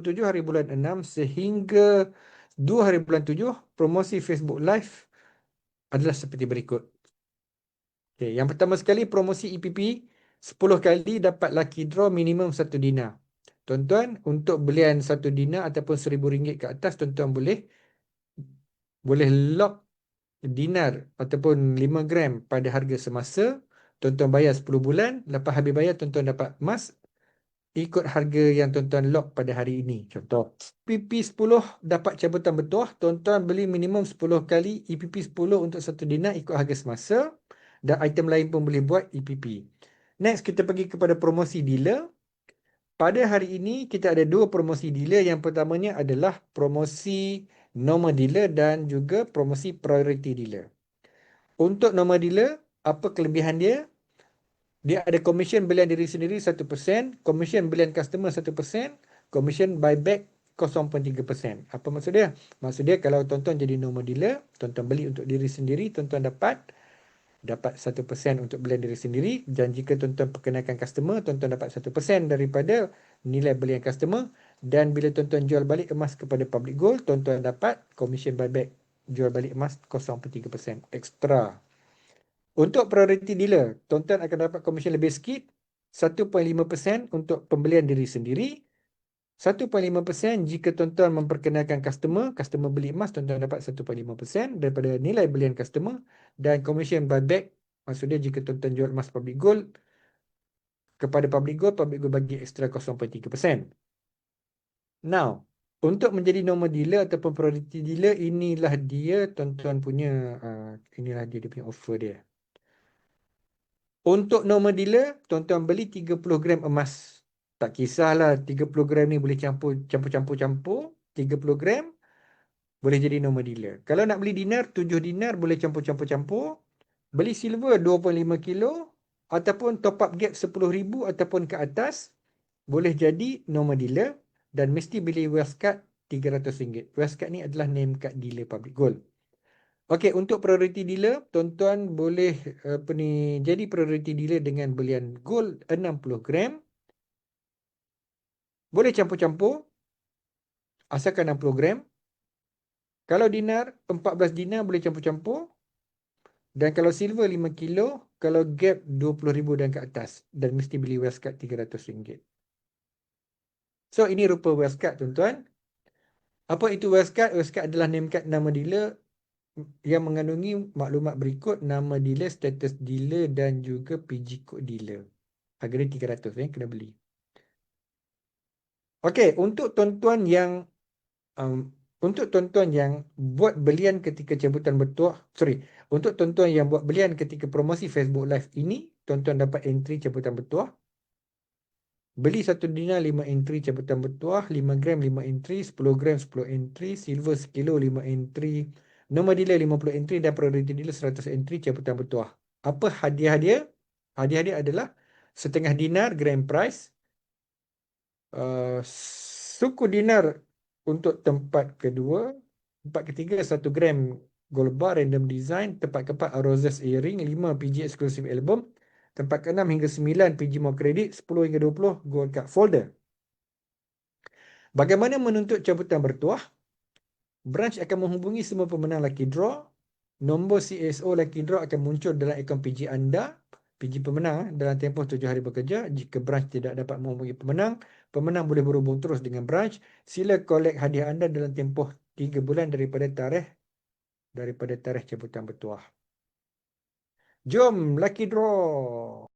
27 hari bulan 6 sehingga 2 hari bulan 7 promosi Facebook Live adalah seperti berikut. Okay, yang pertama sekali promosi EPP 10 kali dapat lucky draw minimum 1 dinar. Tuan-tuan untuk belian 1 dinar ataupun RM1,000 ke atas tuan-tuan boleh boleh lock dinar ataupun 5 gram pada harga semasa. Tuan-tuan bayar 10 bulan, lepas habis bayar tuan-tuan dapat emas ikut harga yang tuan-tuan lock pada hari ini. Contoh, EPP 10 dapat cabutan bertuah, tuan-tuan beli minimum 10 kali EPP 10 untuk 1 dinar ikut harga semasa dan item lain pun boleh buat EPP. Next kita pergi kepada promosi dealer. Pada hari ini kita ada dua promosi dealer. Yang pertamanya adalah promosi normal dealer dan juga promosi priority dealer. Untuk normal dealer, apa kelebihan dia? Dia ada commission belian diri sendiri 1%, commission belian customer 1%, commission buyback 0.3%. Apa maksud dia? Maksud dia kalau tuan-tuan jadi normal dealer, tuan-tuan beli untuk diri sendiri, tuan-tuan dapat dapat 1% untuk belian diri sendiri dan jika tuan-tuan perkenalkan customer, tuan-tuan dapat 1% daripada nilai belian customer dan bila tuan-tuan jual balik emas kepada public gold, tuan-tuan dapat commission buyback jual balik emas 0.3% ekstra. Untuk priority dealer, tuan-tuan akan dapat komisen lebih sikit. 1.5% untuk pembelian diri sendiri. 1.5% jika tuan-tuan memperkenalkan customer, customer beli emas, tuan-tuan dapat 1.5% daripada nilai belian customer. Dan komisen buyback, maksudnya jika tuan-tuan jual emas public gold, kepada public gold, public gold bagi ekstra 0.3%. Now, untuk menjadi normal dealer ataupun priority dealer, inilah dia tuan-tuan punya, uh, inilah dia, dia punya offer dia. Untuk normal dealer, tuan-tuan beli 30 gram emas. Tak kisahlah 30 gram ni boleh campur campur-campur-campur. 30 gram boleh jadi normal dealer. Kalau nak beli dinar, 7 dinar boleh campur-campur-campur. Beli silver 2.5 kilo ataupun top up gap 10,000 ataupun ke atas boleh jadi normal dealer dan mesti beli West Card RM300. West Card ni adalah name card dealer public gold. Okey, untuk priority dealer, tuan-tuan boleh apa ni jadi priority dealer dengan belian gold 60 gram. Boleh campur-campur. Asalkan 60 gram. Kalau dinar, 14 dinar boleh campur-campur. Dan kalau silver 5 kilo, kalau gap 20,000 dan ke atas. Dan mesti beli Westcard RM300. So, ini rupa Westcard, tuan-tuan. Apa itu Westcard? Westcard adalah name card nama dealer yang mengandungi maklumat berikut nama dealer, status dealer dan juga PG code dealer. Harga dia 300 eh, kena beli. Okey, untuk tuan-tuan yang um, untuk tuan-tuan yang buat belian ketika cabutan bertuah, sorry, untuk tuan-tuan yang buat belian ketika promosi Facebook Live ini, tuan-tuan dapat entry cabutan bertuah. Beli satu dinar 5 entry cabutan bertuah, 5 gram 5 entry, 10 gram 10 entry, silver sekilo 5 entry, Nombor dealer 50 entry dan priority dealer 100 entry caputan bertuah. Apa hadiah dia? Hadiah dia adalah setengah dinar grand prize. Uh, suku dinar untuk tempat kedua. Tempat ketiga satu gram gold bar random design. Tempat keempat Roses earring. 5 PG exclusive album. Tempat keenam hingga 9 PG more credit. 10 hingga 20 gold card folder. Bagaimana menuntut cabutan bertuah? Branch akan menghubungi semua pemenang lucky draw. Nombor CSO lucky draw akan muncul dalam akaun PG anda. PG pemenang eh, dalam tempoh tujuh hari bekerja. Jika branch tidak dapat menghubungi pemenang, pemenang boleh berhubung terus dengan branch. Sila collect hadiah anda dalam tempoh tiga bulan daripada tarikh daripada tarikh cabutan bertuah. Jom lucky draw.